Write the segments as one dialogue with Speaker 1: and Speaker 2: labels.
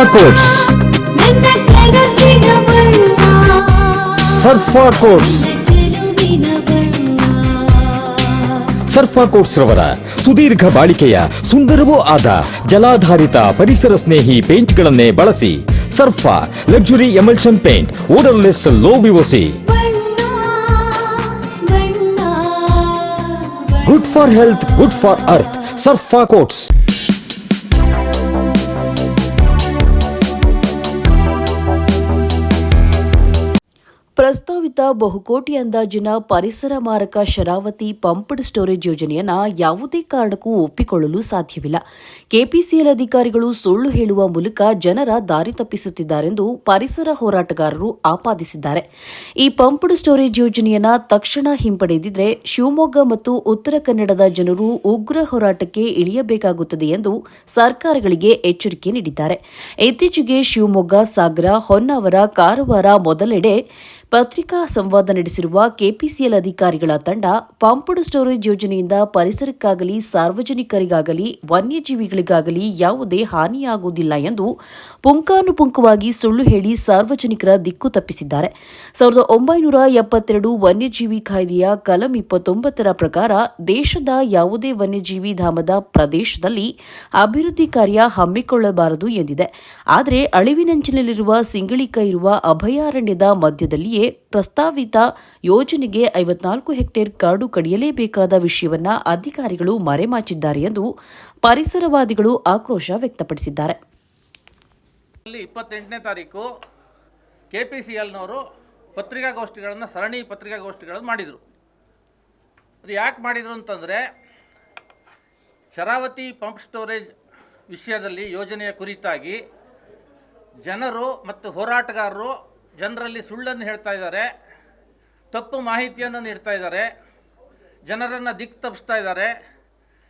Speaker 1: ಸರ್ಫಾ quotes
Speaker 2: ನನ್ನ ಕನಸಿನ ಬಣ್ಣ
Speaker 1: ಸರ್ಫಾ ಕೋಟ್ಸ್
Speaker 2: ಚೆಲುವಿನ ಬಣ್ಣ
Speaker 1: ಸರ್ಫಾ ಕೋಟ್ಸ್ ರವರ ಸುದೀರ್ಘ ಬಾಳಿಕೆಯ ಸುಂದರವೂ ಆದ ಜಲಾಧಾರಿತ ಪರಿಸರ ಸ್ನೇಹಿ ಪೇಂಟ್ಗಳನ್ನೇ ಬಳಸಿ Sarfa luxury emulsion paint odourless low VOC
Speaker 2: ಬಣ್ಣ ಬಣ್ಣ
Speaker 1: good for health good for earth Sarfa coats
Speaker 3: ಪ್ರಸ್ತಾವಿತ ಬಹುಕೋಟಿ ಅಂದಾಜಿನ ಪರಿಸರ ಮಾರಕ ಶರಾವತಿ ಪಂಪ್ಡ್ ಸ್ಟೋರೇಜ್ ಯೋಜನೆಯನ್ನು ಯಾವುದೇ ಕಾರಣಕ್ಕೂ ಒಪ್ಪಿಕೊಳ್ಳಲು ಸಾಧ್ಯವಿಲ್ಲ. ಕೆಪಿಸಿಎಲ್ ಅಧಿಕಾರಿಗಳು ಸುಳ್ಳು ಹೇಳುವ ಮೂಲಕ ಜನರ ದಾರಿ ತಪ್ಪಿಸುತ್ತಿದ್ದಾರೆಂದು ಪರಿಸರ ಹೋರಾಟಗಾರರು ಆಪಾದಿಸಿದ್ದಾರೆ. ಈ ಪಂಪ್ಡ್ ಸ್ಟೋರೇಜ್ ಯೋಜನೆಯನ್ನು ತಕ್ಷಣ ಹಿಂಪಡೆದಿದ್ರೆ ಶಿವಮೊಗ್ಗ ಮತ್ತು ಉತ್ತರ ಕನ್ನಡದ ಜನರು ಉಗ್ರ ಹೋರಾಟಕ್ಕೆ ಇಳಿಯಬೇಕಾಗುತ್ತದೆ ಎಂದು ಸರ್ಕಾರಗಳಿಗೆ ಎಚ್ಚರಿಕೆ ನೀಡಿದ್ದಾರೆ. ಇತ್ತೀಚೆಗೆ ಶಿವಮೊಗ್ಗ, ಸಾಗರ, ಹೊನ್ನಾವರ, ಕಾರವಾರ ಮೊದಲೆಡೆ ಪತ್ರಿಕಾ ಸಂವಾದ ನಡೆಸಿರುವ ಕೆಪಿಸಿಎಲ್ ಅಧಿಕಾರಿಗಳ ತಂಡ ಪಾಂಪಡ್ ಸ್ಟೋರೇಜ್ ಯೋಜನೆಯಿಂದ ಪರಿಸರಕ್ಕಾಗಲಿ ಸಾರ್ವಜನಿಕರಿಗಾಗಲಿ ವನ್ಯಜೀವಿಗಳಿಗಾಗಲಿ ಯಾವುದೇ ಹಾನಿಯಾಗುವುದಿಲ್ಲ ಎಂದು ಪುಂಖಾನುಪುಂಖವಾಗಿ ಸುಳ್ಳು ಹೇಳಿ ಸಾರ್ವಜನಿಕರ ದಿಕ್ಕು ತಪ್ಪಿಸಿದ್ದಾರೆ. ಸಾವಿರದ ಒಂಬೈನೂರ ಎಪ್ಪತ್ತೆರಡು ವನ್ಯಜೀವಿ ಕಾಯ್ದೆಯ ಕಲಂ ಇಪ್ಪತ್ತೊಂಬತ್ತರ ಪ್ರಕಾರ ದೇಶದ ಯಾವುದೇ ವನ್ಯಜೀವಿ ಧಾಮದ ಪ್ರದೇಶದಲ್ಲಿ ಅಭಿವೃದ್ಧಿ ಕಾರ್ಯ ಹಮ್ಮಿಕೊಳ್ಳಬಾರದು ಎಂದಿದೆ. ಆದರೆ ಅಳಿವಿನಂಚಿನಲ್ಲಿರುವ ಸಿಂಗಳಿಕ ಇರುವ ಅಭಯಾರಣ್ಯದ ಮಧ್ಯದಲ್ಲಿಯೇ ಪ್ರಸ್ತಾವಿತ ಯೋಜನೆಗೆ ಐವತ್ನಾಲ್ಕು ಹೆಕ್ಟೇರ್ ಕಾಡು ಕಡಿಯಲೇಬೇಕಾದ ವಿಷಯವನ್ನ ಅಧಿಕಾರಿಗಳು ಮರೆಮಾಚಿದ್ದಾರೆ ಎಂದು ಪರಿಸರವಾದಿಗಳು ಆಕ್ರೋಶ ವ್ಯಕ್ತಪಡಿಸಿದ್ದಾರೆ.
Speaker 4: ಇಪ್ಪತ್ತೆಂಟನೇ ತಾರೀಕು ಕೆ ಪಿ ಸಿ ಎಲ್ನವರು ಪತ್ರಿಕಾಗೋಷ್ಠಿಗಳನ್ನು, ಸರಣಿ ಪತ್ರಿಕಾಗೋಷ್ಠಿಗಳನ್ನು ಮಾಡಿದರು. ಅದು ಯಾಕೆ ಮಾಡಿದರು ಅಂತಂದರೆ, ಶರಾವತಿ ಪಂಪ್ ಸ್ಟೋರೇಜ್ ವಿಷಯದಲ್ಲಿ ಯೋಜನೆಯ ಕುರಿತಾಗಿ ಜನರು ಮತ್ತು ಹೋರಾಟಗಾರರು ಜನರಲ್ಲಿ ಸುಳ್ಳನ್ನು ಹೇಳ್ತಾ ಇದ್ದಾರೆ, ತಪ್ಪು ಮಾಹಿತಿಯನ್ನು ನೀಡ್ತಾ ಇದ್ದಾರೆ, ಜನರನ್ನು ದಿಕ್ಕು ತಪ್ಪಿಸ್ತಾ ಇದ್ದಾರೆ,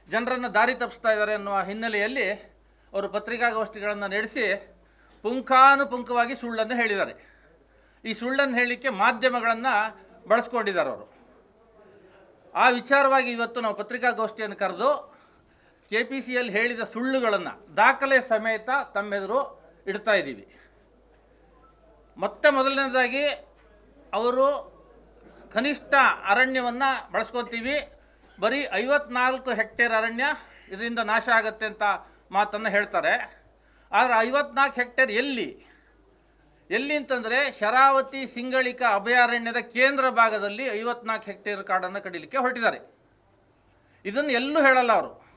Speaker 4: ಜನರನ್ನು ದಾರಿ ತಪ್ಪಿಸ್ತಾ ಇದ್ದಾರೆ ಅನ್ನುವ ಹಿನ್ನೆಲೆಯಲ್ಲಿ ಅವರು ಪತ್ರಿಕಾಗೋಷ್ಠಿಗಳನ್ನು ನಡೆಸಿ ಪುಂಖಾನುಪುಂಖವಾಗಿ ಸುಳ್ಳನ್ನು ಹೇಳಿದ್ದಾರೆ. ಈ ಸುಳ್ಳನ್ನು ಹೇಳಲಿಕ್ಕೆ ಮಾಧ್ಯಮಗಳನ್ನು ಬಳಸ್ಕೊಂಡಿದ್ದಾರೆ ಅವರು. ಆ ವಿಚಾರವಾಗಿ ಇವತ್ತು ನಾವು ಪತ್ರಿಕಾಗೋಷ್ಠಿಯನ್ನು ಕರೆದು ಕೆ ಪಿ ಸಿಯಲ್ಲಿ ಹೇಳಿದ ಸುಳ್ಳುಗಳನ್ನು ದಾಖಲೆ ಸಮೇತ ತಮ್ಮೆದುರು ಇಡ್ತಾ ಇದ್ದೀವಿ. ಮತ್ತೆ ಮೊದಲನೇದಾಗಿ ಅವರು ಕನಿಷ್ಠ ಅರಣ್ಯವನ್ನು ಬಳಸ್ಕೊತೀವಿ. ಬರೀ ಐವತ್ನಾಲ್ಕು ಹೆಕ್ಟೇರ್ ಅರಣ್ಯ ಇದರಿಂದ ನಾಶ ಆಗುತ್ತೆ ಅಂತ ಮಾತನ್ನು ಹೇಳ್ತಾರೆ. ಆದರೆ ಐವತ್ನಾಲ್ಕು ಹೆಕ್ಟೇರ್ ಎಲ್ಲಿ? ಎಲ್ಲಿ ಅಂತಂದರೆ ಶರಾವತಿ ಸಿಂಗಳಿಕ ಅಭಯಾರಣ್ಯದ ಕೇಂದ್ರ ಭಾಗದಲ್ಲಿ ಐವತ್ನಾಲ್ಕು ಹೆಕ್ಟೇರ್ ಕಾಡನ್ನು ಕಡಿಲಿಕ್ಕೆ ಹೊರಟಿದ್ದಾರೆ. ಇದನ್ನು ಎಲ್ಲೂ ಹೇಳಲ್ಲ ಅವರು.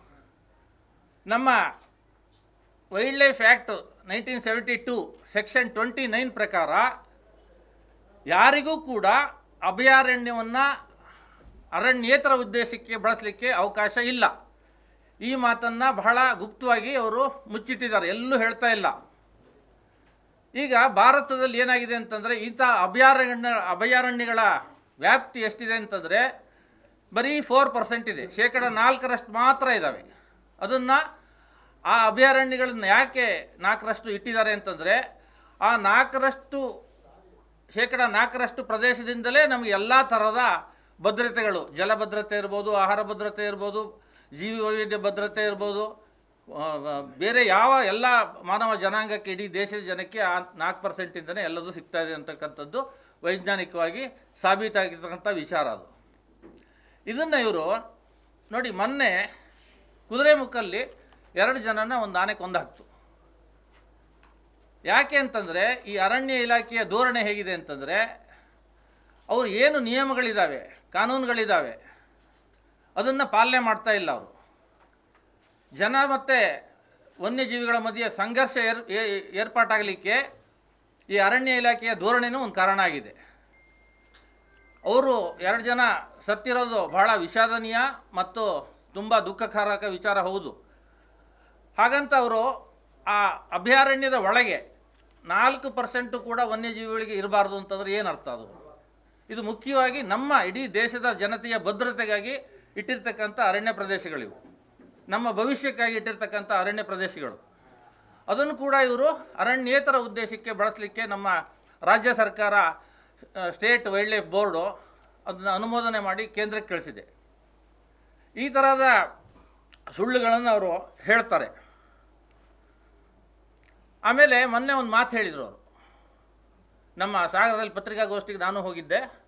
Speaker 4: ನಮ್ಮ wild life act nineteen seventy two section twenty nine ಪ್ರಕಾರ ಯಾರಿಗೂ ಕೂಡ ಅಭಯಾರಣ್ಯವನ್ನು ಅರಣ್ಯೇತರ ಉದ್ದೇಶಕ್ಕೆ ಬಳಸಲಿಕ್ಕೆ ಅವಕಾಶ ಇಲ್ಲ. ಈ ಮಾತನ್ನು ಬಹಳ ಗುಪ್ತವಾಗಿ ಅವರು ಮುಚ್ಚಿಟ್ಟಿದ್ದಾರೆ. ಎಲ್ಲೂ ಹೇಳ್ತಾ ಇಲ್ಲ. ಈಗ ಭಾರತದಲ್ಲಿ ಏನಾಗಿದೆ ಅಂತಂದರೆ ಇಂಥ ಅಭಯಾರಣ್ಯ, ಅಭಯಾರಣ್ಯಗಳ ವ್ಯಾಪ್ತಿ ಎಷ್ಟಿದೆ ಅಂತಂದರೆ ಬರೀ ಫೋರ್ ಪರ್ಸೆಂಟ್ ಇದೆ. ಶೇಕಡ ನಾಲ್ಕರಷ್ಟು ಮಾತ್ರ ಇದ್ದಾವೆ ಅದನ್ನು ಆ ಅಭಯಾರಣ್ಯಗಳನ್ನ ಯಾಕೆ ನಾಲ್ಕರಷ್ಟು ಇಟ್ಟಿದ್ದಾರೆ ಅಂತಂದರೆ, ಆ ನಾಲ್ಕರಷ್ಟು, ಶೇಕಡ ನಾಲ್ಕರಷ್ಟು ಪ್ರದೇಶದಿಂದಲೇ ನಮಗೆ ಎಲ್ಲ ಥರದ ಭದ್ರತೆಗಳು ಜಲಭದ್ರತೆ ಇರ್ಬೋದು, ಆಹಾರ ಭದ್ರತೆ ಇರ್ಬೋದು, ಜೀವಿ ವೈವಿಧ್ಯ ಭದ್ರತೆ ಇರ್ಬೋದು ಬೇರೆ ಯಾವ ಎಲ್ಲ ಮಾನವ ಜನಾಂಗಕ್ಕೆ, ಇಡೀ ದೇಶದ ಜನಕ್ಕೆ ಆ ನಾಲ್ಕು ಪರ್ಸೆಂಟಿಂದನೇ ಎಲ್ಲದೂ ಸಿಗ್ತಾ ಇದೆ ಅಂತಕ್ಕಂಥದ್ದು ವೈಜ್ಞಾನಿಕವಾಗಿ ಸಾಬೀತಾಗಿರ್ತಕ್ಕಂಥ ವಿಚಾರ ಅದು. ಇದನ್ನು ಇವರು ನೋಡಿ ಮೊನ್ನೆ ಕುದುರೆಮುಖಲ್ಲಿ ಎರಡು ಜನನ ಒಂದು ಆನೆ ಕೊಂದಾಕ್ತು ಯಾಕೆ ಅಂತಂದರೆ ಈ ಅರಣ್ಯ ಇಲಾಖೆಯ ಧೋರಣೆ ಹೇಗಿದೆ ಅಂತಂದರೆ ಅವರು ಏನು ನಿಯಮಗಳಿದ್ದಾವೆ ಕಾನೂನುಗಳಿದ್ದಾವೆ ಅದನ್ನು ಪಾಲನೆ ಮಾಡ್ತಾ ಇಲ್ಲ ಅವರು. ಜನ ಮತ್ತು ವನ್ಯಜೀವಿಗಳ ಮಧ್ಯೆ ಸಂಘರ್ಷ ಏರ್ ಏರ್ಪಾಟಾಗಲಿಕ್ಕೆ ಈ ಅರಣ್ಯ ಇಲಾಖೆಯ ಧೋರಣೆನೂ ಒಂದು ಕಾರಣ ಆಗಿದೆ. ಅವರು ಎರಡು ಜನ ಸತ್ತಿರೋದು ಬಹಳ ವಿಷಾದನೀಯ ಮತ್ತು ತುಂಬ ದುಃಖಕಾರಕ ವಿಚಾರ ಹೌದು. ಹಾಗಂತ ಅವರು ಆ ಅಭಯಾರಣ್ಯದ ಒಳಗೆ ನಾಲ್ಕು ಪರ್ಸೆಂಟು ಕೂಡ ವನ್ಯಜೀವಿಗಳಿಗೆ ಇರಬಾರ್ದು ಅಂತಂದ್ರೆ ಏನು ಅರ್ಥ ಅದು? ಇದು ಮುಖ್ಯವಾಗಿ ನಮ್ಮ ಇಡೀ ದೇಶದ ಜನತೆಯ ಭದ್ರತೆಗಾಗಿ ಇಟ್ಟಿರ್ತಕ್ಕಂಥ ಅರಣ್ಯ ಪ್ರದೇಶಗಳಿವು. ನಮ್ಮ ಭವಿಷ್ಯಕ್ಕಾಗಿ ಇಟ್ಟಿರ್ತಕ್ಕಂಥ ಅರಣ್ಯ ಪ್ರದೇಶಗಳು. ಅದನ್ನು ಕೂಡ ಇವರು ಅರಣ್ಯೇತರ ಉದ್ದೇಶಕ್ಕೆ ಬಳಸಲಿಕ್ಕೆ ನಮ್ಮ ರಾಜ್ಯ ಸರ್ಕಾರ ಸ್ಟೇಟ್ ವೈಲ್ಡ್ ಲೈಫ್ ಬೋರ್ಡು ಅದನ್ನು ಅನುಮೋದನೆ ಮಾಡಿ ಕೇಂದ್ರಕ್ಕೆ ಕಳಿಸಿದೆ. ಈ ಥರದ ಸುಳ್ಳುಗಳನ್ನು ಅವರು ಹೇಳ್ತಾರೆ. ಆಮೇಲೆ ಮೊನ್ನೆ ಒಂದು ಮಾತು ಹೇಳಿದರು ಅವರು. ನಮ್ಮ ಸಾಗರದಲ್ಲಿ ಪತ್ರಿಕಾಗೋಷ್ಠಿಗೆ ನಾನು ಹೋಗಿದ್ದೆ.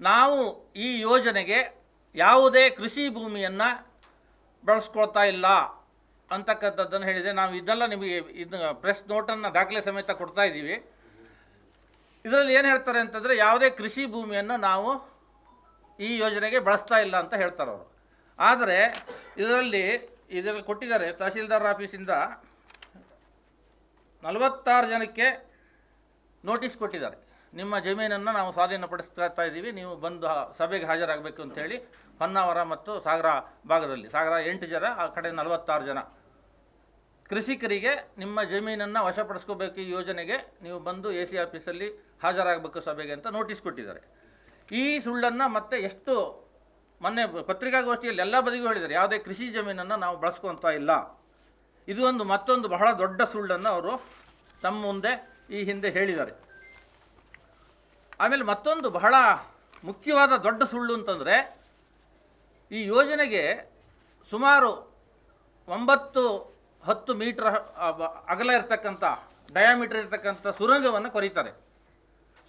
Speaker 4: ನಾವು ಈ ಯೋಜನೆಗೆ ಯಾವುದೇ ಕೃಷಿ ಭೂಮಿಯನ್ನು ಬಳಸ್ಕೊಳ್ತಾ ಇಲ್ಲ ಅಂತಕ್ಕಂಥದ್ದನ್ನು ಹೇಳಿದೆ. ನಾವು ಇದೆಲ್ಲ ನಿಮಗೆ ಇದು ಪ್ರೆಸ್ ನೋಟನ್ನು ದಾಖಲೆ ಸಮೇತ ಕೊಡ್ತಾ ಇದ್ದೀವಿ. ಇದರಲ್ಲಿ ಏನು ಹೇಳ್ತಾರೆ ಅಂತಂದರೆ ಯಾವುದೇ ಕೃಷಿ ಭೂಮಿಯನ್ನು ನಾವು ಈ ಯೋಜನೆಗೆ ಬಳಸ್ತಾ ಇಲ್ಲ ಅಂತ ಹೇಳ್ತಾರೆ ಅವರು. ಆದರೆ, ಇದರಲ್ಲಿ ಇದರಲ್ಲಿ ಕೊಟ್ಟಿದ್ದಾರೆ ತಹಸೀಲ್ದಾರ್ ಆಫೀಸಿಂದ ನಲವತ್ತಾರು ಜನಕ್ಕೆ ನೋಟಿಸ್ ಕೊಟ್ಟಿದ್ದಾರೆ. ನಿಮ್ಮ ಜಮೀನನ್ನು ನಾವು ಸ್ವಾಧೀನಪಡಿಸ್ತಾ ಇದ್ದೀವಿ. ನೀವು ಬಂದು ಸಭೆಗೆ ಹಾಜರಾಗಬೇಕು ಅಂತೇಳಿ ಹೊನ್ನಾವರ ಮತ್ತು ಸಾಗರ ಭಾಗದಲ್ಲಿ, ಸಾಗರ ಎಂಟು ಜನ, ಆ ಕಡೆ ನಲವತ್ತಾರು ಜನ. ಕೃಷಿಕರಿಗೆ ನಿಮ್ಮ ಜಮೀನನ್ನು ವಶಪಡಿಸ್ಕೋಬೇಕು ಈ ಯೋಜನೆಗೆ ನೀವು ಬಂದು ಎ ಸಿ ಆಫೀಸಲ್ಲಿ ಹಾಜರಾಗಬೇಕು ಸಭೆಗೆ ಅಂತ ನೋಟಿಸ್ ಕೊಟ್ಟಿದ್ದಾರೆ. ಈ ಸುಳ್ಳನ್ನು ಮತ್ತೆ ಎಷ್ಟು, ಮೊನ್ನೆ ಪತ್ರಿಕಾಗೋಷ್ಠಿಯಲ್ಲಿ ಎಲ್ಲ ಬದಿಗೂ ಹೇಳಿದ್ದಾರೆ. ಯಾವುದೇ ಕೃಷಿ ಜಮೀನನ್ನು ನಾವು ಬಳಸ್ಕೊತಾ ಇಲ್ಲ. ಇದು ಒಂದು ಮತ್ತೊಂದು ಬಹಳ ದೊಡ್ಡ ಸುಳ್ಳನ್ನು ಅವರು ತಮ್ಮ ಮುಂದೆ ಈ ಹಿಂದೆ ಹೇಳಿದ್ದಾರೆ. ಆಮೇಲೆ ಮತ್ತೊಂದು ಬಹಳ ಮುಖ್ಯವಾದ ದೊಡ್ಡ ಸುಳ್ಳು ಅಂತಂದರೆ, ಈ ಯೋಜನೆಗೆ ಸುಮಾರು ಒಂಬತ್ತು ಹತ್ತು ಮೀಟ್ರ್ ಅಗಲ ಇರತಕ್ಕಂಥ ಡಯಾಮೀಟರ್ ಇರತಕ್ಕಂಥ ಸುರಂಗವನ್ನು ಕೊರೀತಾರೆ.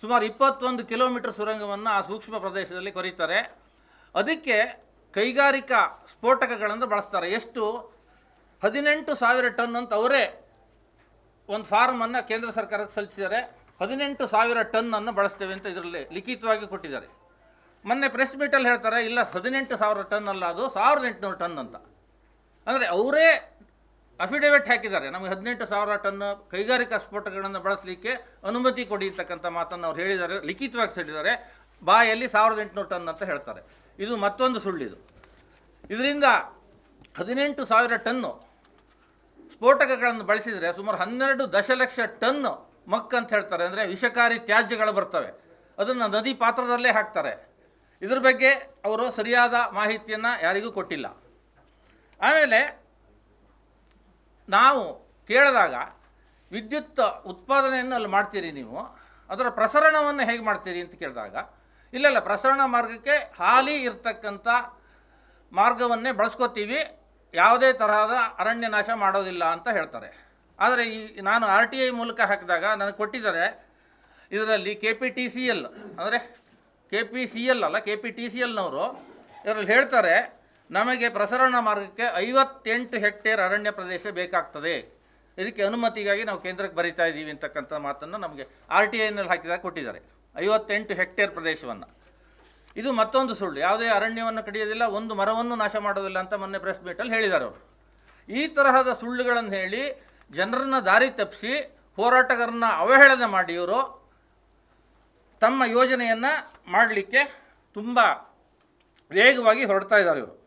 Speaker 4: ಸುಮಾರು ಇಪ್ಪತ್ತೊಂದು ಕಿಲೋಮೀಟರ್ ಸುರಂಗವನ್ನು ಆ ಸೂಕ್ಷ್ಮ ಪ್ರದೇಶದಲ್ಲಿ ಕೊರೀತಾರೆ. ಅದಕ್ಕೆ ಕೈಗಾರಿಕಾ ಸ್ಫೋಟಕಗಳನ್ನು ಬಳಸ್ತಾರೆ. ಎಷ್ಟು? ಹದಿನೆಂಟು ಸಾವಿರ ಟನ್ ಅಂತ ಅವರೇ ಒಂದು ಫಾರ್ಮನ್ನು ಕೇಂದ್ರ ಸರ್ಕಾರಕ್ಕೆ ಸಲ್ಲಿಸಿದ್ದಾರೆ. ಹದಿನೆಂಟು ಸಾವಿರ ಟನ್ನನ್ನು ಬಳಸ್ತೇವೆ ಅಂತ ಇದರಲ್ಲಿ ಲಿಖಿತವಾಗಿ ಕೊಟ್ಟಿದ್ದಾರೆ. ಮೊನ್ನೆ ಪ್ರೆಸ್ ಮೀಟಲ್ಲಿ ಹೇಳ್ತಾರೆ, ಇಲ್ಲ, ಹದಿನೆಂಟು ಸಾವಿರ ಟನ್ ಅಲ್ಲ ಅದು, ಸಾವಿರದ ಎಂಟುನೂರು ಟನ್ ಅಂತ. ಅಂದರೆ ಅವರೇ ಅಫಿಡೇವಿಟ್ ಹಾಕಿದ್ದಾರೆ. ನಮಗೆ ಹದಿನೆಂಟು ಸಾವಿರ ಟನ್ ಕೈಗಾರಿಕಾ ಸ್ಫೋಟಗಳನ್ನು ಬಳಸಲಿಕ್ಕೆ ಅನುಮತಿ ಕೊಡಿ ಅಂತಕ್ಕಂಥ ಮಾತನ್ನು ಅವ್ರು ಹೇಳಿದ್ದಾರೆ, ಲಿಖಿತವಾಗಿ ಹೇಳಿದ್ದಾರೆ. ಬಾಯಲ್ಲಿ ಸಾವಿರದ ಎಂಟುನೂರು ಟನ್ ಅಂತ ಹೇಳ್ತಾರೆ. ಇದು ಮತ್ತೊಂದು ಸುಳ್ಳಿದು. ಇದರಿಂದ ಹದಿನೆಂಟು ಸಾವಿರ ಟನ್ನು ಸ್ಫೋಟಕಗಳನ್ನು ಬಳಸಿದರೆ ಸುಮಾರು ಹನ್ನೆರಡು ದಶಲಕ್ಷ ಟನ್ ಮಕ್ ಅಂತ ಹೇಳ್ತಾರೆ, ಅಂದರೆ ವಿಷಕಾರಿ ತ್ಯಾಜ್ಯಗಳು ಬರ್ತವೆ. ಅದನ್ನು ನದಿ ಪಾತ್ರದಲ್ಲೇ ಹಾಕ್ತಾರೆ. ಇದ್ರ ಬಗ್ಗೆ ಅವರು ಸರಿಯಾದ ಮಾಹಿತಿಯನ್ನು ಯಾರಿಗೂ ಕೊಟ್ಟಿಲ್ಲ. ಆಮೇಲೆ ನಾವು ಕೇಳಿದಾಗ ವಿದ್ಯುತ್ ಉತ್ಪಾದನೆಯನ್ನು ಅಲ್ಲಿ ಮಾಡ್ತೀರಿ ನೀವು, ಅದರ ಪ್ರಸರಣವನ್ನು ಹೇಗೆ ಮಾಡ್ತೀರಿ ಅಂತ ಕೇಳಿದಾಗ, ಇಲ್ಲ ಪ್ರಸರಣ ಮಾರ್ಗಕ್ಕೆ ಹಾಲಿ ಇರ್ತಕ್ಕಂಥ ಮಾರ್ಗವನ್ನೇ ಬಳಸ್ಕೋತೀವಿ ಯಾವುದೇ ತರಹದ ಅರಣ್ಯ ನಾಶ ಮಾಡೋದಿಲ್ಲ ಅಂತ ಹೇಳ್ತಾರೆ. ಆದರೆ ಈ ನಾನು ಆರ್ ಟಿ ಐ ಮೂಲಕ ಹಾಕಿದಾಗ ನನಗೆ ಕೊಟ್ಟಿದ್ದಾರೆ ಇದರಲ್ಲಿ K P T C L, ಅಂದರೆ ಕೆ ಪಿ ಸಿ ಎಲ್ ಅಲ್ಲ, ಕೆ ಪಿ ಟಿ ಸಿ ಎಲ್ನವರು ಇದರಲ್ಲಿ ಹೇಳ್ತಾರೆ, ನಮಗೆ ಪ್ರಸರಣ ಮಾರ್ಗಕ್ಕೆ ಐವತ್ತೆಂಟು ಹೆಕ್ಟೇರ್ ಅರಣ್ಯ ಪ್ರದೇಶ ಬೇಕಾಗ್ತದೆ. ಇದಕ್ಕೆ ಅನುಮತಿಗಾಗಿ ನಾವು ಕೇಂದ್ರಕ್ಕೆ ಬರಿತಾ ಇದ್ದೀವಿ ಅಂತಕ್ಕಂಥ ಮಾತನ್ನು ನಮಗೆ ಆರ್ ಟಿ ಐನಲ್ಲಿ ಹಾಕಿದಾಗ ಕೊಟ್ಟಿದ್ದಾರೆ. ಐವತ್ತೆಂಟು ಹೆಕ್ಟೇರ್ ಪ್ರದೇಶವನ್ನು. ಇದು ಮತ್ತೊಂದು ಸುಳ್ಳು. ಯಾವುದೇ ಅರಣ್ಯವನ್ನು ಕಡಿಯೋದಿಲ್ಲ, ಒಂದು ಮರವನ್ನು ನಾಶ ಮಾಡೋದಿಲ್ಲ ಅಂತ ಮೊನ್ನೆ ಪ್ರೆಸ್ ಮೀಟಲ್ಲಿ ಹೇಳಿದರು ಅವರು. ಈ ತರಹದ ಸುಳ್ಳುಗಳನ್ನು ಹೇಳಿ ಜನರನ್ನ ದಾರಿ ತಪ್ಪಿಸಿ ಹೋರಾಟಗಾರನ್ನ ಅವಹೇಳನ ಮಾಡಿ ಇವರು. ತಮ್ಮ ಯೋಜನೆಯನ್ನು ಮಾಡಲಿಕ್ಕೆ ತುಂಬ ವೇಗವಾಗಿ ಹೊರಡ್ತಾ ಇದ್ದಾರೆ ಇವರು.